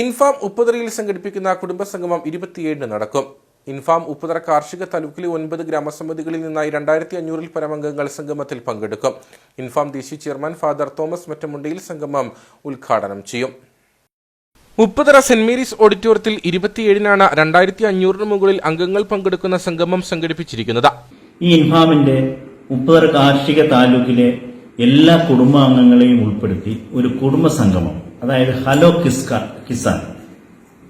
ഇൻഫാം ഉപ്പുതറയിൽ സംഘടിപ്പിക്കുന്ന കുടുംബസംഗമം ഇരുപത്തിയേഴിന് നടക്കും. ഇൻഫാം ഉപ്പുതറ കാർഷിക താലൂക്കിലെ ഒൻപത് ഗ്രാമസമിതികളിൽ നിന്നായി രണ്ടായിരത്തി അഞ്ഞൂറിൽ പരം അംഗങ്ങൾ സംഗമത്തിൽ പങ്കെടുക്കും. ഇൻഫാം ദേശീയ ചെയർമാൻ ഫാദർ തോമസ് മറ്റമുണ്ടയിൽ സംഗമം ഉദ്ഘാടനം ചെയ്യും. ഉപ്പുതറ സെന്റ് മേരീസ് ഓഡിറ്റോറിയത്തിൽ ഇരുപത്തിയേഴിനാണ് രണ്ടായിരത്തി അഞ്ഞൂറിന് മുകളിൽ അംഗങ്ങൾ പങ്കെടുക്കുന്ന സംഗമം സംഘടിപ്പിച്ചിരിക്കുന്നത്. ഈ ഇൻഫാമിന്റെ ഉപ്പുതറ കാർഷിക താലൂക്കിലെ എല്ലാ കുടുംബാംഗങ്ങളെയും ഉൾപ്പെടുത്തി ഒരു കുടുംബ സംഗമം അതായത് ഹലോ കിസ്ക കിസാൻ.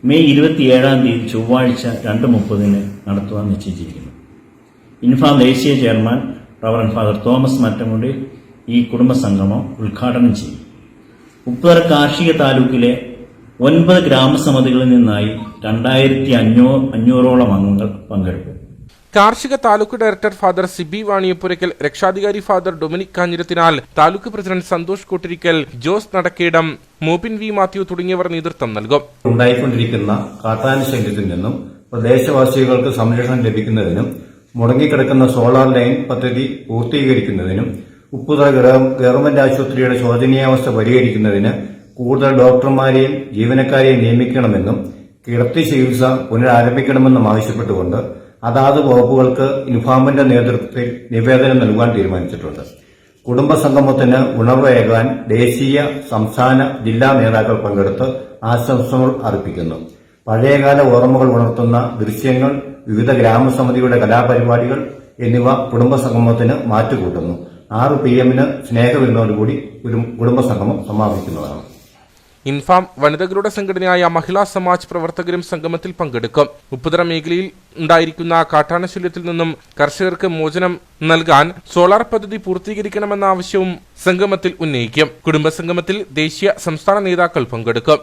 മെയ് ഇരുപത്തിയേഴാം തീയതി ചൊവ്വാഴ്ച രണ്ട് മുപ്പതിന് നടത്തുവാൻ നിശ്ചയിച്ചിരിക്കുന്നു. ഇൻഫാം ദേശീയ chairman reverend father Thomas Mattamundi ഈ കുടുംബ സംഗമം ഉദ്ഘാടനം ചെയ്യും. ഉപ്പുതറ കാർഷിക താലൂക്കിലെ ഒൻപത് ഗ്രാമസമിതികളിൽ നിന്നായി രണ്ടായിരത്തി അഞ്ഞൂ അഞ്ഞൂറോളം അംഗങ്ങൾ പങ്കെടുക്കും. കാർഷിക താലൂക്ക് ഡയറക്ടർ ഫാദർ സിബി വാണിയപ്പുരയ്ക്കൽ രക്ഷാധികാരി father Dominic Kanjirathinal taluk president Santhosh Koottirickal Jose Nadakkedam മോപിൻ V Mathew തുടങ്ങിയവർ നേതൃത്വം നൽകും. ഉണ്ടായിക്കൊണ്ടിരിക്കുന്ന കാട്ടാന ശല്യത്തിൽ നിന്നും പ്രദേശവാസികൾക്ക് സംരക്ഷണം ലഭിക്കുന്നതിനും മുടങ്ങിക്കിടക്കുന്ന സോളാർ ലൈൻ പദ്ധതി പൂർത്തീകരിക്കുന്നതിനും ഉപ്പുതറ ഗവൺമെന്റ് ആശുപത്രിയുടെ ശോചനീയാവസ്ഥ പരിഹരിക്കുന്നതിന് കൂടുതൽ ഡോക്ടർമാരെയും ജീവനക്കാരെയും നിയമിക്കണമെന്നും കിടത്തി ചികിത്സ പുനരാരംഭിക്കണമെന്നും ആവശ്യപ്പെട്ടുകൊണ്ട് അതാത് വകുപ്പുകൾക്ക് ഇൻഫാമിന്റെ നേതൃത്വത്തിൽ നിവേദനം നൽകാൻ തീരുമാനിച്ചിട്ടുണ്ട്. കുടുംബസംഗമത്തിന് ഉണർവേകാൻ ദേശീയ സംസ്ഥാന ജില്ലാ നേതാക്കൾ പങ്കെടുത്ത് ആശംസകൾ അർപ്പിക്കുന്നു. പഴയകാല ഓർമ്മകൾ ഉണർത്തുന്ന ദൃശ്യങ്ങൾ വിവിധ ഗ്രാമസമിതിയുടെ കലാപരിപാടികൾ എന്നിവ കുടുംബസംഗമത്തിന് മാറ്റുകൂട്ടുന്നു. ആറ് പി എമ്മിന് സ്നേഹവിരുന്നോടുകൂടി ഒരു കുടുംബസംഗമം സമാപിക്കുന്നതാണ്. ഇൻഫാം വനിതകളുടെ സംഘടനയായ മഹിളാ സമാജ് പ്രവർത്തകരും സംഗമത്തിൽ പങ്കെടുക്കും. ഉപ്പുതറ മേഖലയിൽ ഉണ്ടായിരിക്കുന്ന കാട്ടാനശല്യത്തിൽ നിന്നും കർഷകർക്ക് മോചനം നൽകാൻ സോളാർ പദ്ധതി പൂർത്തീകരിക്കണമെന്ന ആവശ്യവും സംഗമത്തിൽ ഉന്നയിക്കും. കുടുംബസംഗമത്തിൽ ദേശീയ സംസ്ഥാന നേതാക്കൾ പങ്കെടുക്കും.